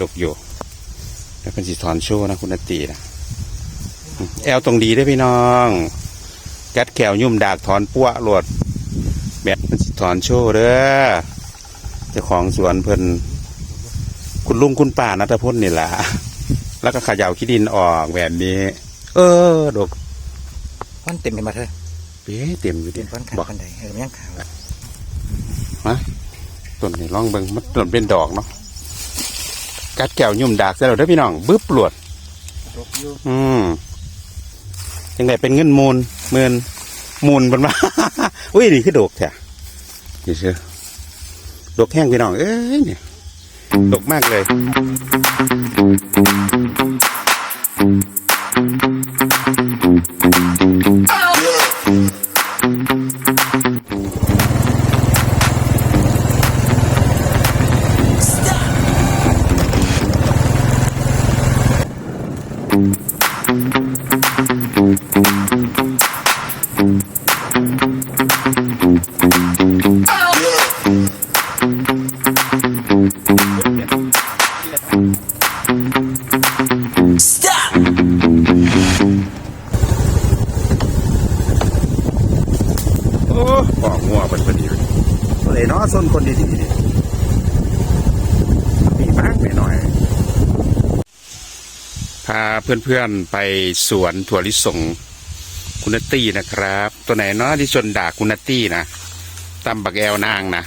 ดกอยู่แล้วเป็นสิถอนโชว์นะคุณนตตีนะอืมแอลตรงดีได้อพี่น้องกัดแขวยุ่มดากถอนปั้วโหลด แบบเป็นสิถอนโชว์เด้อเจ้าของสวนเพิ่นคุณลุงคุณป้านัทพลนี่แหละแล้วก็เขย่าขี้ดินออกแบบนี้ เออดกมันเต็มไปหมดเลยเป๊ะเต็มอยู่เต็ดิมก้อนขาบอกก้อนใดเออมันยังขาวต้นนี่ลองเบิ่งมันต้นเป็นดอกเนาะ กัดแก้วยุ่มดากใส่เราเด้อพี่น้องบึ๊บหลวดรกอยู่อืมจังไดเป็นเงินมูลหมื่นมูลบนมาอุ้ยนี่คือดกแท้นี่เชื่อดกแห้งพี่น้อง เอ้ยเนี่ยดกมากเลย โอ้ปอกงัวเป็นพอดีเลยเลยเนาะส้นคนดีดีดีมากไปหน่อย พาเพื่อนๆไปสวนถั่วลิสงคุณตี้นะครับ ตัวไหนเนาะที่ชนด่าคุณตี้นะตำบักแอวนางนะ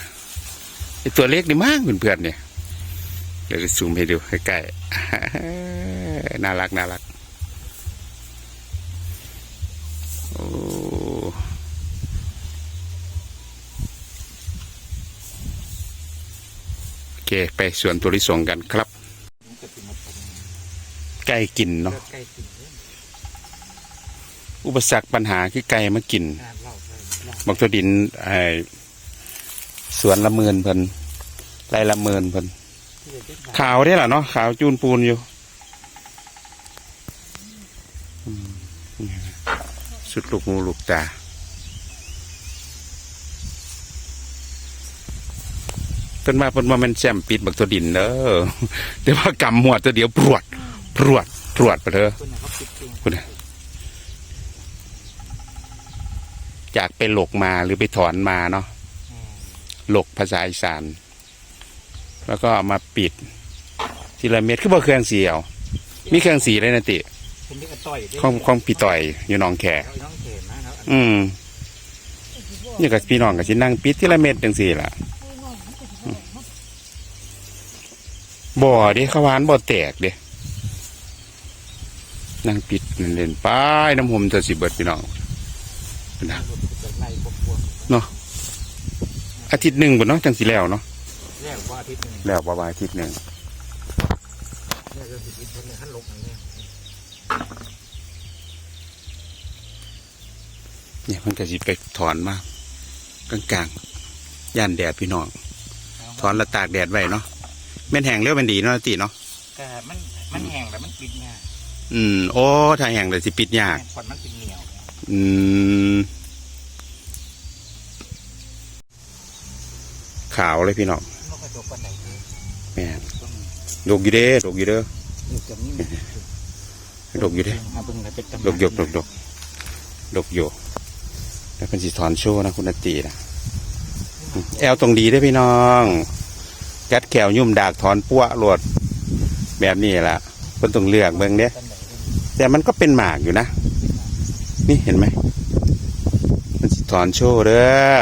ไอตัวเล็กนี่มากเพื่อนๆเนี่ยเดี๋ยวจะซูมให้ดูใกล้ๆน่ารักน่ารักโอ้โอเค ไปสวนถั่วลิสงกันครับ มันจะเป็นหมดเลย ไก่กินเลืเนาะอดใกล้กินเลยอุปสรรคปัญหาคือไก่มากินงานเล่าเลยเล่าบักตัวดินไอ้สวนละเมินเพิ่นไรละเมินเพิ่นที่จะเด็ดมาขาวได้ล่ะเนาะขาวจูนปูนอยู่อืมสุดลูกงูลูกตาเพิ่นมาเพิ่นมามันแซมปิดบักตัวดินเด้อแต่ว่ากำหมวดตัวเดียวปรวด ปรวดปรวดไปเถอะคนน่ะเขาปิดเองคุณน่ะจากไปหลกมาหรือไปถอนมาเนาะอืมหลกภาษาอีสาน แล้วก็เอามาปิด ทีละเม็ดคือบ่เครื่องสีเอามีเครื่องสีเลยนะติเป็นเด็กกระต่อยเด็กของของพี่ต่อยอยู่หนองแขเอาน้องเขนนะแล้วอืมนี่กับพี่น้องกับชินั่งปิดทีละเม็ดจังสี่ล่ะอืมบ่อเดิขาวหวานบ่อแตกเด้ นั่งปิดเล่นๆไปน้ำหอมจะสิเบิดพี่น้องนะหลุดจากในพวกพวกอาทิตย์หนึ่งบ่เนาะจังสิแล้วเนาะแรกว่าอาทิตย์หนึงแล้วประมาณอาทิตย์หนึ่งแรกก็สิบอิทธิ์เลยท่านลงอันเนี้ยเนี่ยมันก็สิไปถอนมากลางๆย่านแดดพี่น้อง ถอนแล้วตากแดดไว้เนาะแม่นแห้งเร็วแม่นดีเนาะติเนาะ แต่มันมันแห้งแต่มันปิดง่าย อืมโอ้ถ้าแห้งเลยสิปิดยากควันมันเป็นเหนียวอืม ขาวเลยพี่น้องนกกระจกปันไหนเลยแม่นต้นดกอยู่เด้ดกอยู่เด้ออยู่กับนี่ดกอยู่เด้มาเบิ่งเลยเป็นตำนานดกหยกดกดกดกอยู่แล้วเป็นสิถอนโชว์นะคุณนตตีนะอืมแอลตรงดีได้อพี่น้องกัดแขวยุ่มดากถอนปั้วโหลดแบบนี้แหละเพิ่นต้องเลือกเบิ่งเด้ปันไหนเลย แต่มันก็เป็นหมากอยู่นะ นี่เห็นไหม มันสิถอนโชว์เด้อ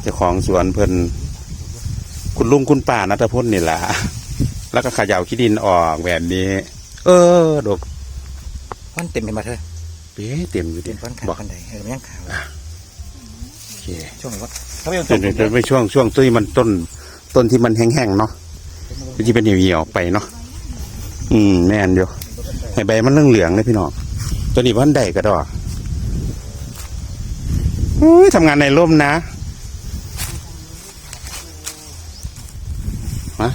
เจ้าของสวนเพิ่นคุณลุงคุณป้านัทพลนี่แหละแล้วก็เขย่าขี้ดินออกแบบนี้ เออดกมันเต็มไปหมดเลยเป๊ะเต็มอยู่ดิเป็นก้อนขาวบอกก้อนใดเออมันยังขาวโอเคช่วงนี้ว่าเขาไม่เดี๋ยวเดี๋ยวไปช่วงช่วงต้นมันต้น ต้นที่มันแห้งๆเนาะมันจะเป็นเหี่ยวๆไปเนาะอืมแม่นอยู่ ให้ใบมันเหลืองๆเลยพี่น้องตัวนี้พันได้ก็ดอกอุ้ยทำงานในร่มนะมา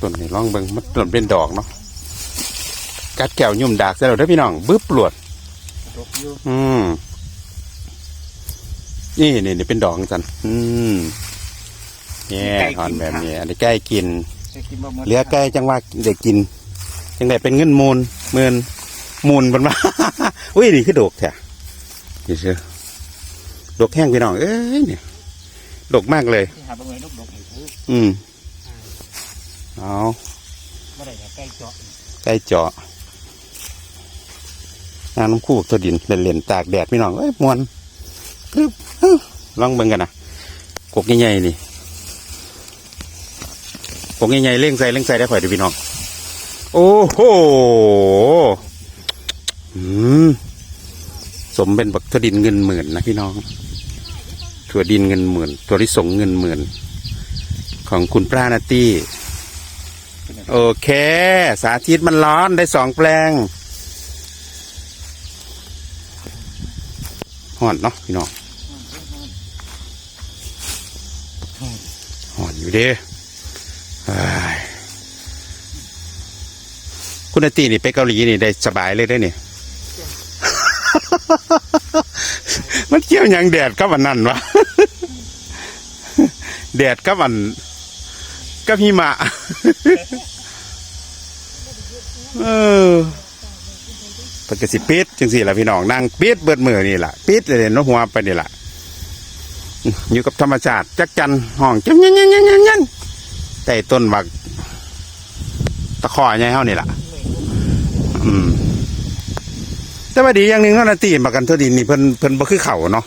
ต้นนี้ลองเบิ่งมันต้นเป็นดอกเนาะกัดแก้วยุ่มดากใส่เราได้อพี่น้องบึ๊บปลวดรกอยู่อืมนี่นี่นี่เป็นดอกจังสันอืมเนี่ยถอนแบบนี้อันนี้ใกล้กินจะกินบ่หมดเหลือไก่จังว่าเด็กกิน จังไดเป็นเงินมูล เมือนมูลบนมา อุ้ยนี่คือดกแท้นี่เชื่อดกแห้งพี่น้อง เอ้ยเนี่ยดกมากเลย ที่หาบ่เงยลูกดอกให้ซื้ออืมเอาบ่ได้ใกล้เจาะไก่เจาะงานน้ำคู่ตัวดินเล่นๆตากแดดพี่น้องเอ้ยมวนปึ๊บฮึลองเบิ่งกันนะกกใหญ่ๆนี่กกใหญ่ๆเล่งใส่เล่งใส่ได้ข่อยเดูพี่น้อง โอ้โหสมเป็นบักถั่วดินเงินหมื่นนะพี่น้อง ถั่วดินเงินหมื่น ถั่วลิสงเงินหมื่น ของคุณปรานาตี้ โอเค สาธิตมันร้อนได้สองแปลงห่อนเนาะพี่น้องห่อนอยู่ด้เอ้ย คุณอาตีนี่ไปเกาหลีนี่ได้สบายเลยได้เนี่ยมันเกี่ยวหยังแดดกับอันนั้นวะแดดกับอันกับหิมะเออปกสิปิดจังสี่ล่ะพี่น้องนั่งปิดเบิดมือนี่ล่ะปิดเลยเนาะหัวไปนี่ล่ะอยู่กับธรรมชาติจักจันห้องจังยันยันยันยันยันใต้ต้นบักตะขอใหญ่เฮานี่ล่ะ อืม แต่ว่าดีอย่างหนึ่งเนาะนาตีบักกันเทาดินนี่เพิ่นเพิ่นบ่คือเข่าเนาะ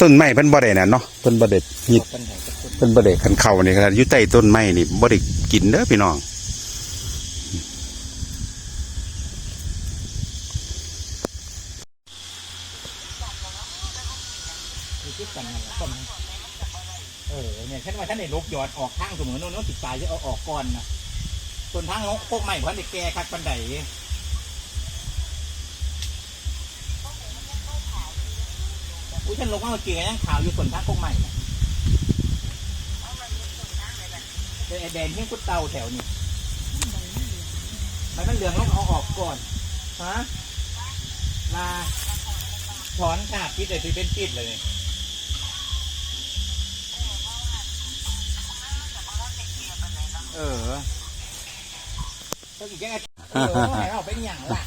ต้นไม้เพิ่นบ่ได้น่ะเนาะเพิ่นบ่ได้ฮิตปันไหนจะคนเพิ่นบ่ได้คันเข้านี่ครับอยู่ใต้ต้นไม้นี่บ่ได้กินเด้อพี่น้องเออเนี่ยฉันว่าท่านได้ลบยอดออกข้างเสมอโน้นติดปลายจะเอาออกก่อนนะส่วนทางนกพวกใหม่พันได้แก่คักปันได อุ้ยฉันลงมาเมื่อกี้ยังขาวอยู่ส่วนทางพวกใหม่น่ะเดี๋ยวไอ้แดนที่กุดเตาแถวนี้มันมันเหลืองลงเอาออกก่อนฮะลาถอนขาดปิดเลยที่เป็นปิดเลยเออต้องอีกยังไงเออให้เราเป็นอย่างล่ะ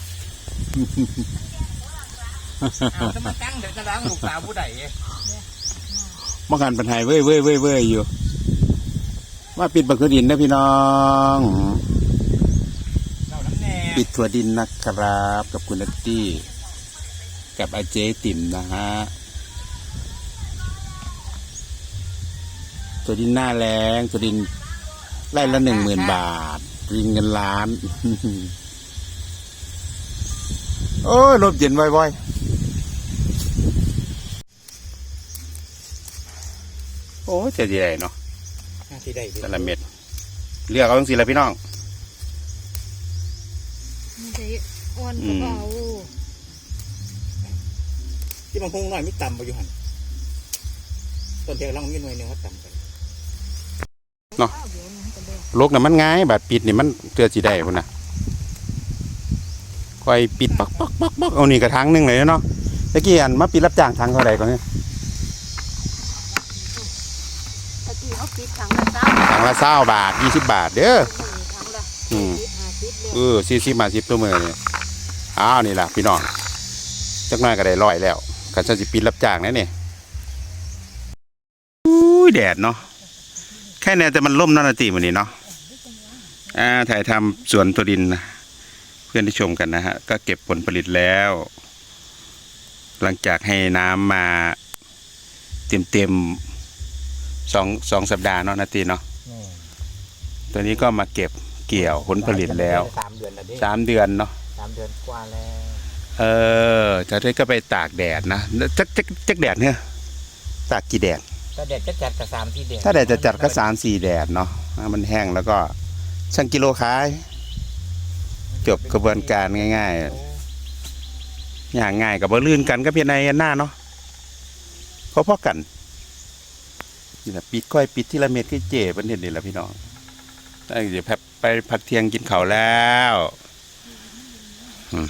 เอาจะมาตั้งเดี๋ยวจะล้างลูกสาวผู้ใดบ่กันปัญหาเว้ยเว้ยเว้ยเว้ยอยู่ว่าปิดบักถั่วดินนะพี่น้องเราน้ำแน่ปิดถั่วดินนะครับ กับคุณนัตตี้กับอาเจติ่มนะฮะถั่วดินหน้าแรงถั่วดินไร่ละหนึ่งหมื่นบาทรินเงินล้าน โอ้ยลมเย็นบ่อยๆ โอ้ยเจะดีไรเนาะที่ใดแต่ละเม็ดเลือกเอาจังสิละพี่น้อง มันจะอ่อนกว่าเบาที่มันคงหน่อยไม่ต่ำไปอยู่หันต้นเดียวลองมีหน่วยหนึ่งว่าต่ำกันเนาะเดี๋ยวมันก็เลิกโลกน่ะมันง่ายบาดปิดนี่มันเตือสิได้พุ่นน่ะคอยปิดปักปักปักปักเอานี่กระถางหนึงเลยเนาะตะกี้อันมาปิดรับจ้างทางเท่าไหร่ก่อนเนี่ย เขาปิดถังละสามทางละเศร้าบาทยี่สิบบาทเด้อถังละอืมเออสี่สิบมาสิบตัวมือเนี่ยอ้าวนี่ล่ะพี่น้องจักหน้อยก็ได้ร้อยแล้วกันจะสิปิดรับจ้างนะเนี่ยอุ้ยแดดเนาะแค่แน่แต่มันล่มนานาตีมันนี่เนาะอ่าถ่ายทำสวนตัวดินนะเพื่อนที่ชมกันนะฮะก็เก็บผลผลิตแล้ว หลังจากให้น้ำมาเต็มเต็ม สองสองสัปดาห์เนาะนาตีเนาะตัวนี้ก็มาเก็บเกี่ยวผลผลิตแล้วสามเดือนแล้วดิสามเดือนเนาะสามเดือนกว่าแล้วเออจากนั้นก็ไปตากแดดนะจักจักจักแดดเนี่ยตากกี่แดด ถ้าแดดจะจัดกับสามที่แดดถ้าแดดจะจัดก็สามสี่แดดเนาะให้มันแห้งแล้วก็ชั่งกิโลขาย จบกระบวนการง่าย ๆ อย่างง่ายกับบ่ลื่นกันก็เพียงในอันหน้าเนาะเพราะพอกัน นี่แหละปิดก้อยปิดที่ละเม็ดก็เจ๋เป็นเห็นนี่แหละพี่น้องได้เดี๋ยวแพบไปพักเที่ยงกินข้าวแล้วอืม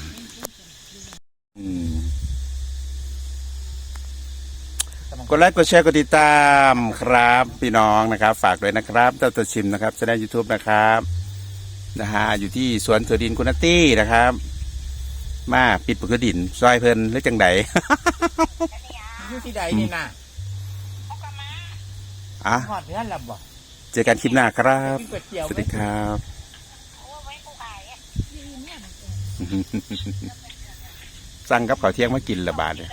อืมกำลังกดไลค์กดแชร์กดติดตามครับ พี่น้องนะครับ ฝากด้วยนะครับเจ้าตัวชิมนะครับช่องยูทูบนะครับนะฮะอยู่ที่สวนเถือดินคุณนัตตี้นะครับ มาปิดปกดินซอยเพลินหรือจังไดอยู่ที่ใดนี่น่ะ อะหอดเนื้อละบ่เจอกันคลิปหน้าครับ กินก๋วยเตี๋ยวสวัสไหม ดีครับ สั่งกับข้าวเที่ยงมากินละบาทเลย